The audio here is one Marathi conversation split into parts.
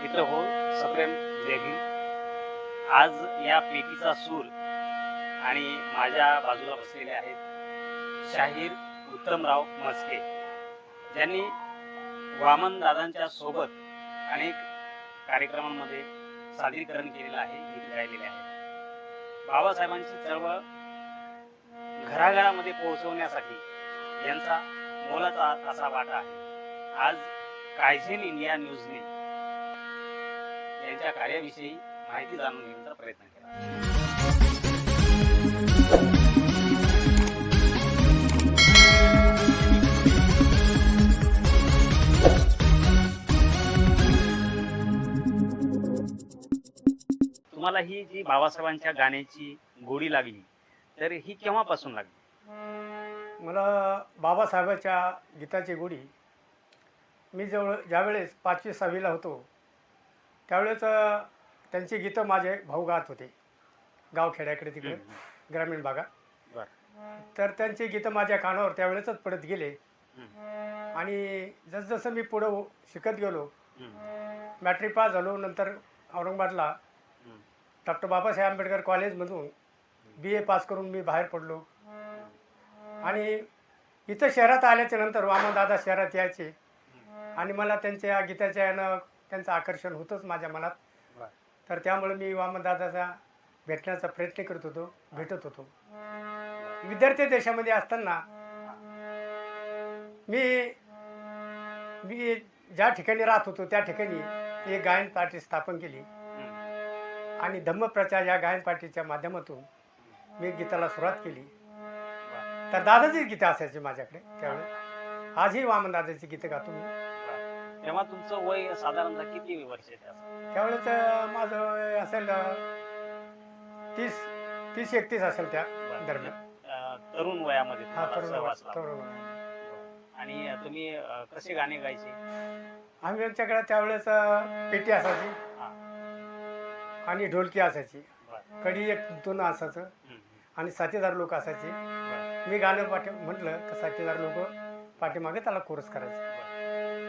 मित्र हो सप्रेम जय आज या पेटीचा सूर आणि माझ्या बाजूला बसलेले आहेत शाहीर उत्तमराव मस्के ज्यांनी वामन दादांच्या सोबत अनेक कार्यक्रमांमध्ये सादरीकरण केलेलं आहे गीत गायलेले आहे. बाबासाहेबांची चळवळ घराघरामध्ये पोहोचवण्यासाठी यांचा मोलाचा असा वाटा आहे. आज कायझेन इंडिया न्यूजने यांच्या कार्याविषयी माहिती जाणून घेण्याचा प्रयत्न केला. तुम्हाला ही जी बाबासाहेबांच्या गाण्याची गोडी लागली तर ही केव्हापासून लागली? मला बाबासाहेबाच्या गीताची गोडी मी जवळ ज्यावेळेस पाचवी सहावीला होतो त्यावेळेस त्यांची गीतं माझे भाऊ गात होते. गावखेड्याकडे तिकडे ग्रामीण भागात. बरं. तर त्यांची गीतं माझ्या कानावर त्यावेळेसच पडत गेले. आणि जसजसं मी पुढं शिकत गेलो मॅट्रिक पास झालो नंतर औरंगाबादला डॉक्टर बाबासाहेब आंबेडकर कॉलेजमधून बी ए पास करून मी बाहेर पडलो. आणि इथं शहरात आल्याच्यानंतर वामनदादा शहरात यायचे. आणि मला त्यांच्या गीताच्या यानं त्यांचं आकर्षण होतंच माझ्या मनात. तर त्यामुळे मी वामनदादाचा भेटण्याचा प्रयत्न करत होतो भेटत होतो. विद्यार्थी देशामध्ये असताना मी मी ज्या ठिकाणी राहत होतो त्या ठिकाणी एक गायन पार्टी स्थापन केली. आणि धम्मप्रचार या गायन पार्टीच्या माध्यमातून मी गीताला सुरुवात केली. तर दादाचीच गीतं असायची माझ्याकडे त्यावेळेस आजही वामन दादाची गीतं गातो मी. तेव्हा तुमचं वय साधारणतः किती असेल त्यावेळेस माझं वय असेल तीस तीस एकतीस असेल त्या दरम्यान. तरुण वयामध्ये हा तुम्हाला तरुण सहवास वय- लाभला. तरुण वय. आणि तुम्ही अं, कसे गाणे गायचे? आम्ही आमच्याकडे त्यावेळेस अं, पेटी असायची हा. आणि ढोलकी असायची. बरं. कडी एक दोन असायचं हम्म, आणि साथीदार लोक असायचे. बरं, मी गाणं पाठी म्हटलं की साथीदार लोक पाठीमागे त्याला कोरस करायचे. बरं,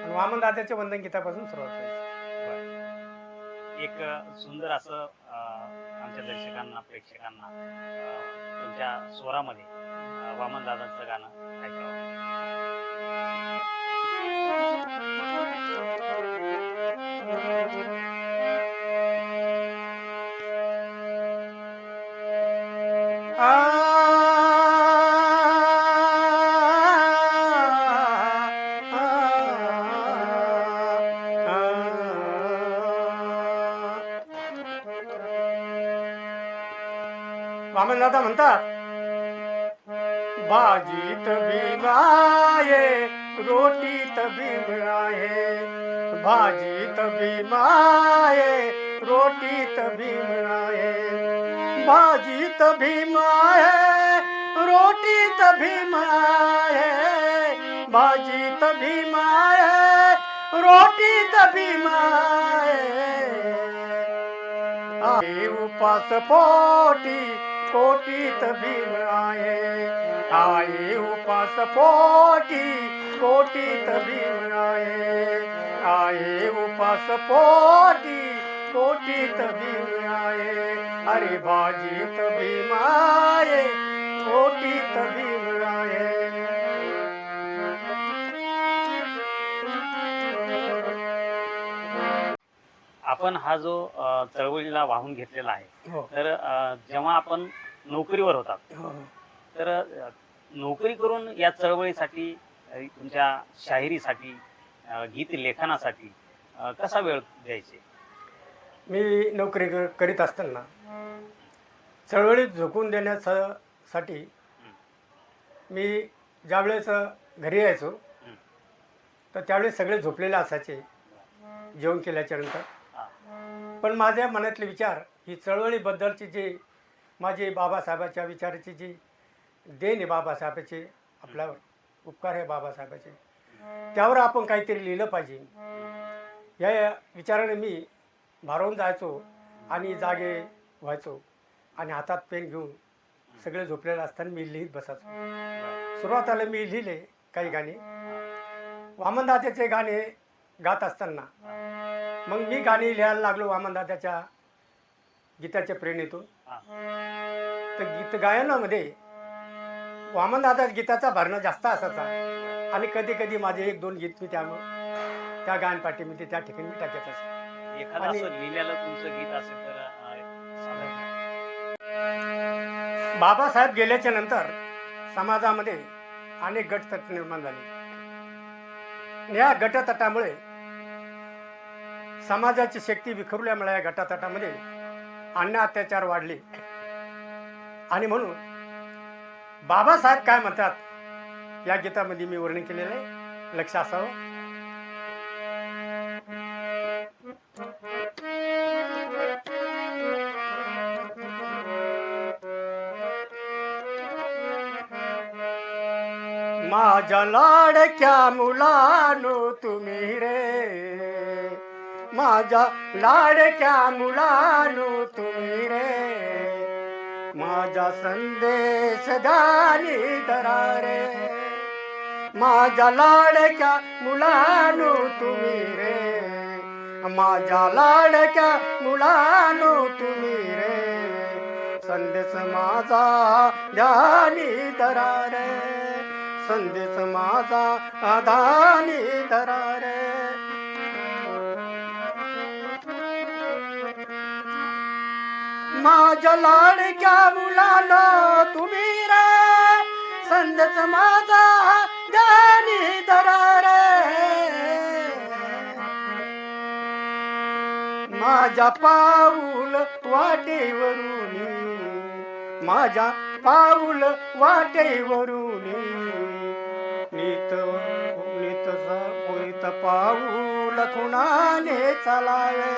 आणि वामन दादाच्या वंदन गीतापासून सुरुवात. एक सुंदर असं आमच्या दर्शकांना प्रेक्षकांना अं, तुमच्या स्वरामध्ये वामन दादांचं गाणं ऐकावं दादा म्हणतात. भाजीत भीमाये रोटीत भीमराये भाजीत भीमाये रोटीत भीमराये भाजीत आहे रोटीत भीमाये भाजीत आहे रोटीत भीम आहे उपास पोटी कोटी तभी में आए आए उपास पोटी कोटी तभी में आए आए उपास पोटी कोटी तभी में आए अरे बाजी तभी माए कोटी तभी में आए आपण हा जो अं, चळवळीला वाहून घेतलेला आहे हो तर अं, जेव्हा आपण नोकरीवर होतात हो तर अ, नोकरी करून या चळवळीसाठी अ, तुमच्या शाहिरीसाठी अ, गीत लेखनासाठी अ, कसा वेळ द्यायचे मी नोकरी कर- करीत असताना चळवळीत झोकून देण्यासाठी मी ज्यावेळेस घरी यायचो हं. तर त्यावेळेस सगळे झोपलेले असायचे जेवण केल्याच्यानंतर हा. पण माझ्या मनातले विचार ही चळवळीबद्दलची जी माझे बाबासाहेबाच्या विचाराची जी देण आहे बाबासाहेबाचे आपल्यावर उपकार आहे बाबासाहेबाचे त्यावर आपण काहीतरी लिहिलं पाहिजे. या विचाराने मी भारावून जायचो आणि जागे व्हायचो आणि हातात पेन घेऊन सगळे झोपलेले असताना मी लिहित बसायचो. सुरुवातीला मी लिहिले काही गाणे. वामनदादाचे गाणे गात असताना मग मी गाणी लिहायला लागलो वामनदादाच्या गीताच्या प्रेरणेतून. तर गीत गायनामध्ये वामनदादा गीताचा भरणं जास्त असायचा. आणि कधी कधी माझे एक दोन गीत मी त्यामुळं त्या गायनपाठीमध्ये त्या ठिकाणी मी टाकत असे. बाबासाहेब गेल्याच्यानंतर समाजामध्ये अनेक गटतट निर्माण झाले. या गटतटामुळे समाजाची शक्ती विखुरल्यामुळे या गटातटामध्ये अन्य अत्याचार वाढले. आणि म्हणून बाबासाहेब काय म्हणतात या गीतामध्ये मी वर्णन केलेलं आहे. लक्ष असावं. माझ्या लाडक्या मुलानो तुम्ही रे माझ्या लाडक्या मुलानो तुम्ही रे. माझा संदेश दानी धरा रे. माझ्या लाडक्या मुलानो तुम्ही रे. माझ्या लाडक्या मुलानो तुम्ही रे. संदेश माझा दानी धरा रे. संदेश माझा दानी धरा रे. माझ्या लाडक्या मुलाला तुम्ही रे संदेश माझा ध्यानी धरा रे. माझ्या पाऊल वाटेवरून माझ्या पाऊल वाटेवरून नीत नीत नीत पाऊल कुणाने चालावे.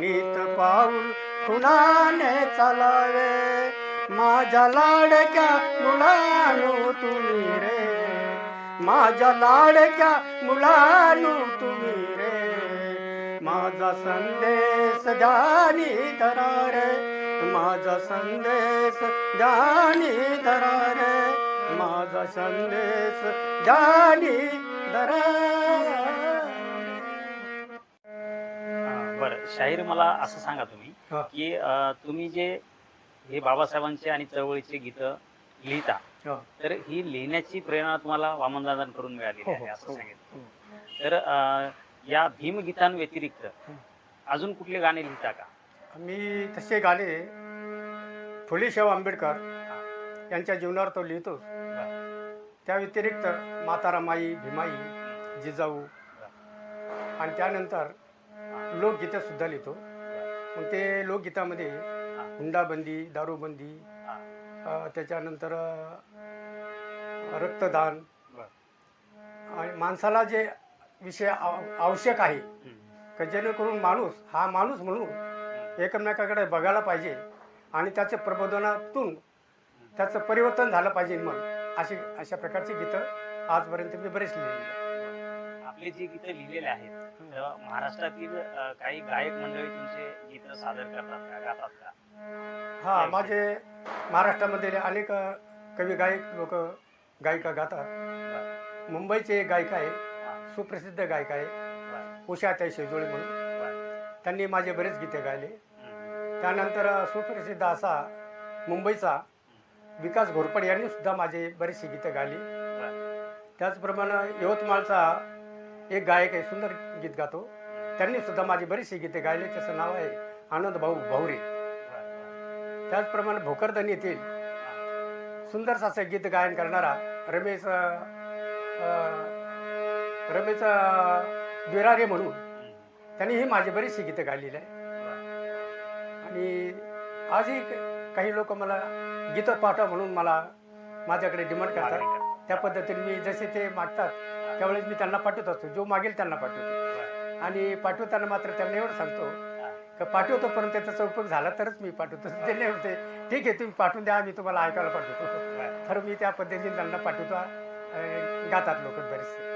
नीत पाऊल खुणाने चालावे. माझ्या लाडक्या मुलानो तुम्ही रे. माझ्या लाडक्या मुलानो तुम्ही रे. माझा संदेश द्यानी धरा रे माझा संदेश द्यानी धरा रे माझा संदेश द्यानी धरा बरं शाहीर मला असं सांगा तुम्ही हा. की अं, तुम्ही जे हे बाबासाहेबांचे आणि चळवळीचे गीत लिहिता हो. तर ही लिहिण्याची प्रेरणा तुम्हाला वामनदादांकडून मिळालेली हो, आहे हो, असं हो, सांगितलं तर अं, या भीमगीतांव्यतिरिक्त हं. अजून कुठले गाणे लिहिता का? मी तसे गाणे फुले शाहू आंबेडकर यांच्या जीवनावर तो लिहितो. त्या व्यतिरिक्त माता रमाई भीमाई जिजाऊ आणि त्यानंतर लोकगीतं सुद्धा लिहितो. मग ते लोकगीतामध्ये हुंडाबंदी दारूबंदी त्याच्यानंतर रक्तदान आणि माणसाला जे विषय आव- आवश्यक आहे. का जेणेकरून माणूस हा माणूस म्हणून एकमेकाकडे बघायला पाहिजे आणि त्याच्या प्रबोधनातून त्याचं परिवर्तन झालं पाहिजे म्हणून अशी अशा प्रकारची गीतं आजपर्यंत मी बरेच लिहिलेली आहेत. आपले जे गीत लिहिलेले आहेत तर महाराष्ट्रातील अं, काही गायक मंडळी तुमचे गीत सादर करतात का? गातात का? हा माझे महाराष्ट्रामध्ये अनेक अ, कवी गायक लोक गायिका गातात. मुंबईचे एक गायिका आहे सुप्रसिद्ध गायिका आहे उषाताई शेजोळे म्हणून. त्यांनी माझे बरेच गीते गायले. त्यानंतर सुप्रसिद्ध असा मुंबईचा विकास घोरपडे यांनी सुद्धा माझे बरेचसे गीतं गायली. त्याचप्रमाणे यवतमाळचा एक गायक आहे सुंदर गीत गातो त्यांनी सुद्धा माझी बरीचशी गीते गायली त्याचं नाव आहे आनंद भाऊ भाऊरे त्याचप्रमाणे भोकरदन येथील सुंदर असं गीत गायन करणारा रमेश रमेश बिरारे म्हणून हं. त्यांनीही माझी बरीचशी गीतं गायलेली आहे आणि आजही काही लोक मला गीतं पाठवा म्हणून मला माझ्याकडे डिमांड करतात. त्या पद्धतीने मी जसे ते मागतात त्यावेळेस मी त्यांना पाठवत असतो. जो मागेल त्यांना पाठवतो. आणि पाठवताना मात्र त्यांना एवढं सांगतो का पाठवतो परंतु त्याचा उपयोग झाला तरच मी पाठवतो. ते नाही होते ठीक आहे तुम्ही पाठवून द्या मी तुम्हाला ऐकायला पाठवतो. तर मी त्या पद्धतीने त्यांना पाठवतो. गातात लोक बरेचसे.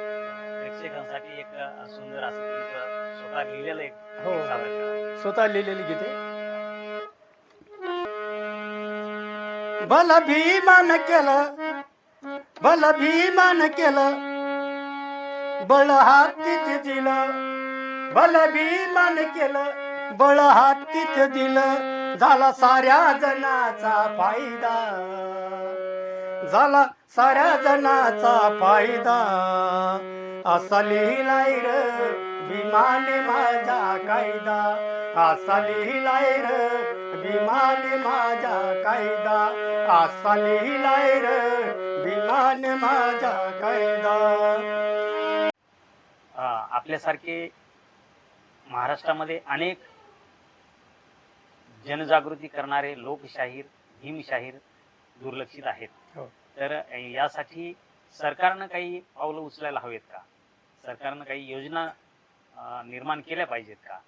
प्रेक्षकांसाठी एक अ, सुंदर असं स्वतः लिहिलेलं एक हो. स्वतः लिहिलेली गीते भल भीमान केलं भल भीमान केलं बळ हातीच दिलं. बल भीमान केलं. बळ हातीत दिलं. झाला साऱ्या जनाचा फायदा. झाला साऱ्या जनाचा फायदा. असा लिहिलाय र भीमाने माझा कायदा. असा लिहिलाय र भीमाने माझा कायदा. असा लिहिलाय र भीमाने माझा कायदा. आपल्यासारखे महाराष्ट्रामध्ये अनेक जनजागृती करणारे लोकशाहीर भीमशाहीर दुर्लक्षित आहेत. हो. तर यासाठी सरकारनं काही पावलं उचलायला हवेत का? सरकारनं काही योजना निर्माण केल्या पाहिजेत का?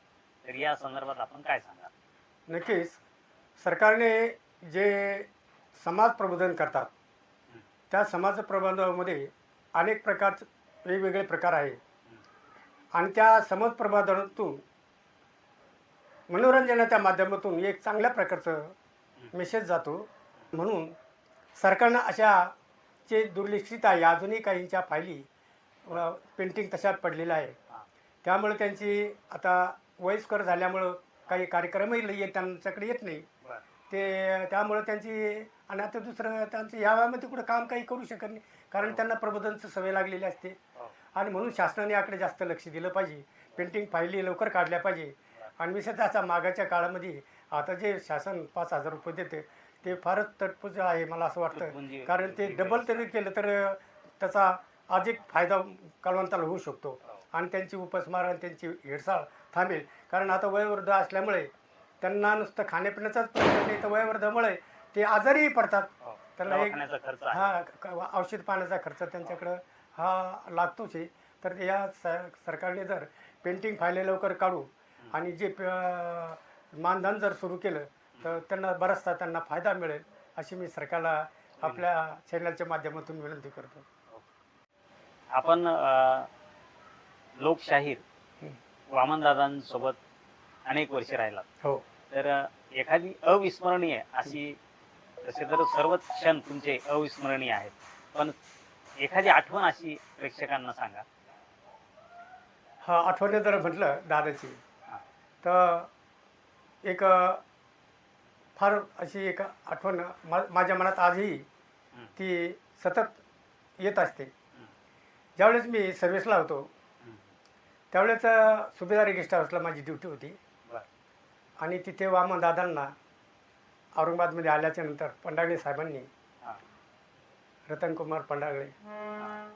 तर या संदर्भात आपण काय सांगा नक्कीच. सरकारने जे समाज प्रबोधन करतात त्या समाज प्रबोधनामध्ये अनेक प्रकारचे वेगवेगळे प्रकार आहे आणि त्या समाज प्रबोधनातून मनोरंजनाच्या माध्यमातून एक चांगल्या प्रकारचं मेसेज जातो. म्हणून सरकारनं अशा जे दुर्लक्षित आहे अजूनही काहींच्या फायली पेंटिंग तशाच पडलेल्या आहे. त्यामुळे त्यांची आता वयस्कर झाल्यामुळं काही कार्यक्रमही येत त्यांच्याकडे येत नाही. ते त्यामुळं त्यांची आणि आता दुसरं त्यांचं या वयामध्ये कुठं काम काही करू शकत नाही. कारण त्यांना प्रबोधनचं सवय लागलेली असते. हो. आणि म्हणून शासनाने याकडे जास्त लक्ष दिलं पाहिजे. पेंटिंग फायली लवकर काढल्या पाहिजे. आणि विशेषतः असा मागाच्या काळामध्ये आता जे शासन पाच हजार रुपये देते ते फारच तटपुज आहे मला असं वाटतं. कारण ते डबल तरी केलं तर त्याचा अधिक फायदा कलवंताला होऊ शकतो. आणि त्यांची उपासमार आणि त्यांची हेळसाळ थांबेल. कारण आता वयोवृद्ध असल्यामुळे त्यांना नुसतं खाण्यापिण्याचाच प्रश्न नाही. तर वयोवृद्धामुळे ते आजारीही पडतात. त्यांना एक- हा औषध पाण्याचा खर्च त्यांच्याकडं हा लागतोच आहे. तर या स सरकारने जर पेंटिंग फायले लवकर काढू आणि जे प- मानधन जर सुरू केलं तर त्यांना बराचसा त्यांना फायदा मिळेल अशी मी सरकारला आपल्या चॅनलच्या माध्यमातून विनंती करतो. आपण लोकशाहीर. वामनदादांसोबत अनेक वर्ष राहिला हो. तर एखादी अविस्मरणीय अशी तसे तर सर्वच क्षण तुमचे अविस्मरणीय आहेत. पण एखादी आठवण अशी प्रेक्षकांना सांगा हा आठवणी जर म्हटलं दादाची हा. तर एक अ, फार अशी एक आठवण मा माझ्या मनात आजही. ती सतत येत असते ज्यावेळेस मी सर्व्हिसला होतो. त्यावेळेस अ, सुभेदारी गेस्ट हाऊसला माझी ड्युटी होती बरं. आणि तिथे वामन दादांना औरंगाबादमध्ये आल्याच्यानंतर पंडागळे साहेबांनी. रतनकुमार पंडागळे.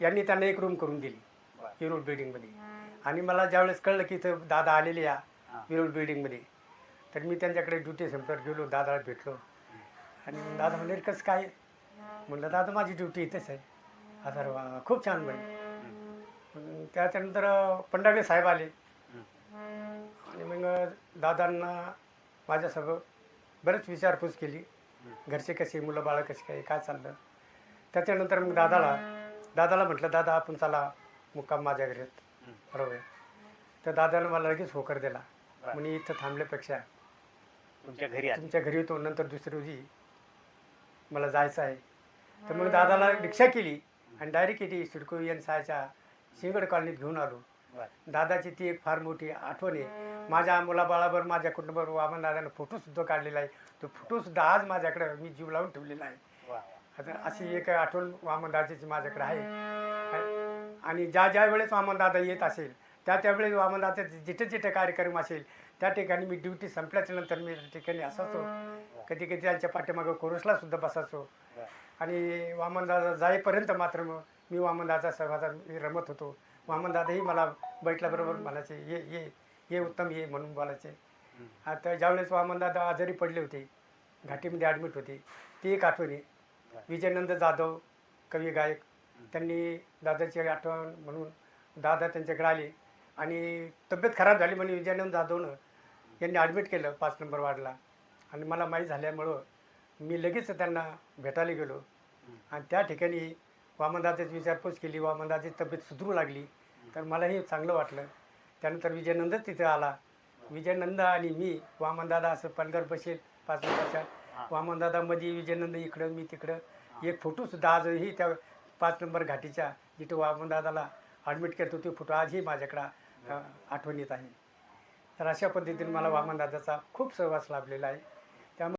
यांनी त्यांना एक रूम करून दिली. विरोड बिल्डिंगमध्ये आणि मला ज्यावेळेस कळलं की इथं दादा आलेले या. विरोड बिल्डिंगमध्ये तर मी त्यांच्याकडे ड्युटी सेंटर गेलो दादाला भेटलो आणि दादा म्हणले कसं काय म्हणलं दादा माझी ड्युटी इथेच आहे वा खूप छान म्हणे त्याच्यानंतर पंडागळे साहेब आले. आणि मग दादांना माझ्यासगं बरेच विचारपूस केली घरचे कसे मुलं बाळं कसे काय काय चाललं त्याच्यानंतर मग दादाला दादाला म्हटलं दादा आपण चला मुक्काम माझ्या घरी. बरोबर तर दादानं मला लगेच होकर दिला बरं. म्हणे इथं थांबल्यापेक्षा तुमच्या घरी आले तुमच्या घरी येतो नंतर दुसऱ्या रोजी मला जायचं आहे तर मग दादाला रिक्षा केली आणि डायरेक्ट इथे सिडको एन सायच्या सिंगड कॉलनीत घेऊन आलो बरं. दादाची ती एक फार मोठी आठवण आहे माझ्या मुलाबाळावर माझ्या कुटुंबावर वामन दादानं फोटोसुद्धा काढलेला आहे तो फोटोसुद्धा आज माझ्याकडे मी जीव लावून ठेवलेला आहे. आता अशी एक आठवण वामन दादाची माझ्याकडे आहे. आणि ज्या ज्या वेळेस वामन दादा येत असेल त्या त्यावेळेस वामन दादा जिथे जिथे कार्यक्रम असेल त्या ठिकाणी मी ड्युटी संपल्याच्या नंतर मी त्या ठिकाणी असायचो. कधी कधी त्यांच्या पाठीमागं कोरसला सुद्धा बसायचो. आणि वामनदादा जाईपर्यंत मात्र मग मी वामनदादा सहवासात मी रमत होतो. वामनदादाही मला बैठल्याबरोबर म्हणायचे ये ये ये उत्तम ये म्हणून बोलायचे. आता ज्यावेळेस वामनदादा आजारी पडले होते घाटीमध्ये ॲडमिट होते ती एक आठवण आहे. विजयनंद जाधव कवी गायक. त्यांनी दादाची आठवण म्हणून दादा त्यांच्याकडे आले आणि तब्येत खराब झाली म्हणून विजयानंद जाधवनं यांनी ॲडमिट केलं पाच नंबर वार्डला. आणि मला माहीत झाल्यामुळं मी लगेच त्यांना भेटायला गेलो. आणि त्या ठिकाणी वामनदादाची विचारपूस केली वामनदाची तब्येत सुधरू लागली. तर मलाही चांगलं वाटलं. त्यानंतर विजयानंदच तिथे आला. विजयनंद आणि मी वामनदादा असं पलगर बसेल पाच नंबरच्या हा. वामनदादामध्ये विजयनंद इकडं मी तिकडं. एक फोटो सुद्धा आजही त्या पाच नंबर घाटीच्या जिथे वामनदादाला ॲडमिट केलं होतं ते फोटो आजही माझ्याकडं आठवणीत आहे. तर अशा पद्धतीने मला वामनदादाचा खूप सहवास लाभलेला आहे.